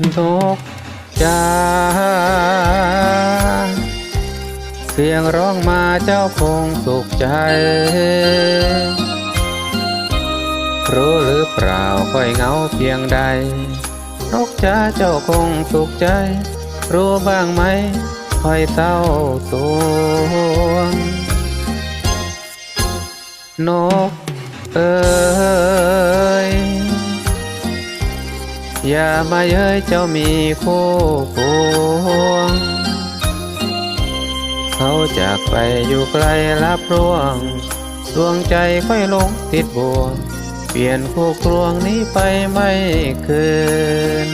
นกจ้าเสียงร้องมาเจ้าคงสุขใจ รู้หรือเปล่าค่อยเงาเพียงใด นกจ้าเจ้าคงสุขใจ รู้บ้างไหมค่อยเศร้าสวงนกเอ้ย อย่ามาเย้ยเจ้ามีคู่ควง เขาจากไปอยู่ไกลรับร่วง ดวงใจค่อยหลงติดบ่วง เปลี่ยนคู่ครวงนี้ไปไม่คืน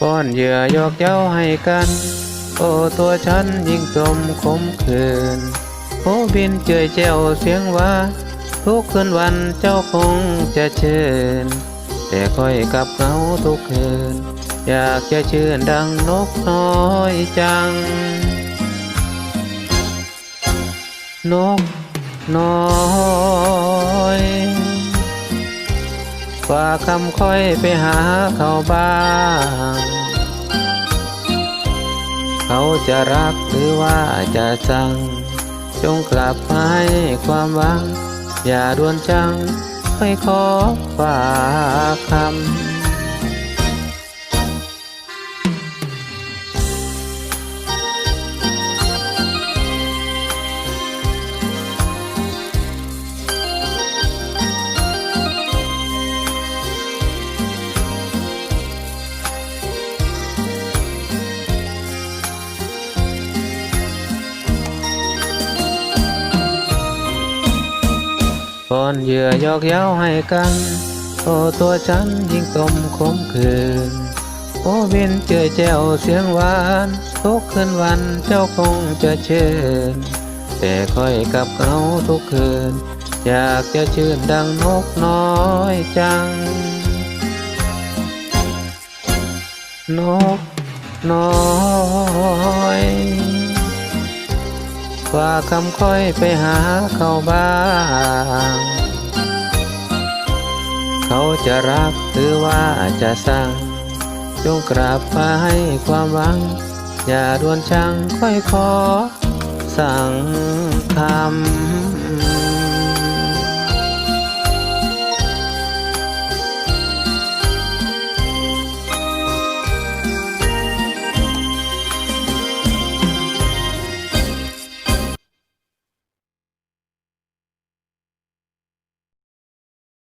ป้อนเหยื่อยอกเย้าให้กัน โอ้ตัวฉันยิ่งจมขมคืนโอ้บินเจยแจ้วเสียงว่า ทุกคืนวันเจ้าคงจะเชิญ แต่ค่อยกลับเหงาทุกคืน อยากจะเชื่นดังนกน้อยจัง นกน้อยฝากคำค่อยไปหาเขาบ้าง เขาจะรักหรือว่าจะสั่งจงกลับมาให้ความหวัง อย่าด่วนจัง ไม่ขอฝากคำ ก่อนเหยื่อยอกเย้าให้กัน โอ้ตัวฉันยิ่งตมขมคืน โอ้บินเจอแจ้วเสียงหวานทุกคืนวันเจ้าคงจะเชิญแต่ค่อยกับเขาทุกคืน อยากจะชื่นดังนกน้อยจัง นกน้อย ฝากคำค่อยไปหาเขาบ้าง เขาจะรับหรือว่าจะสั่งจงกราบมาให้ความหวัง อย่าด่วนชังค่อยขอสั่ง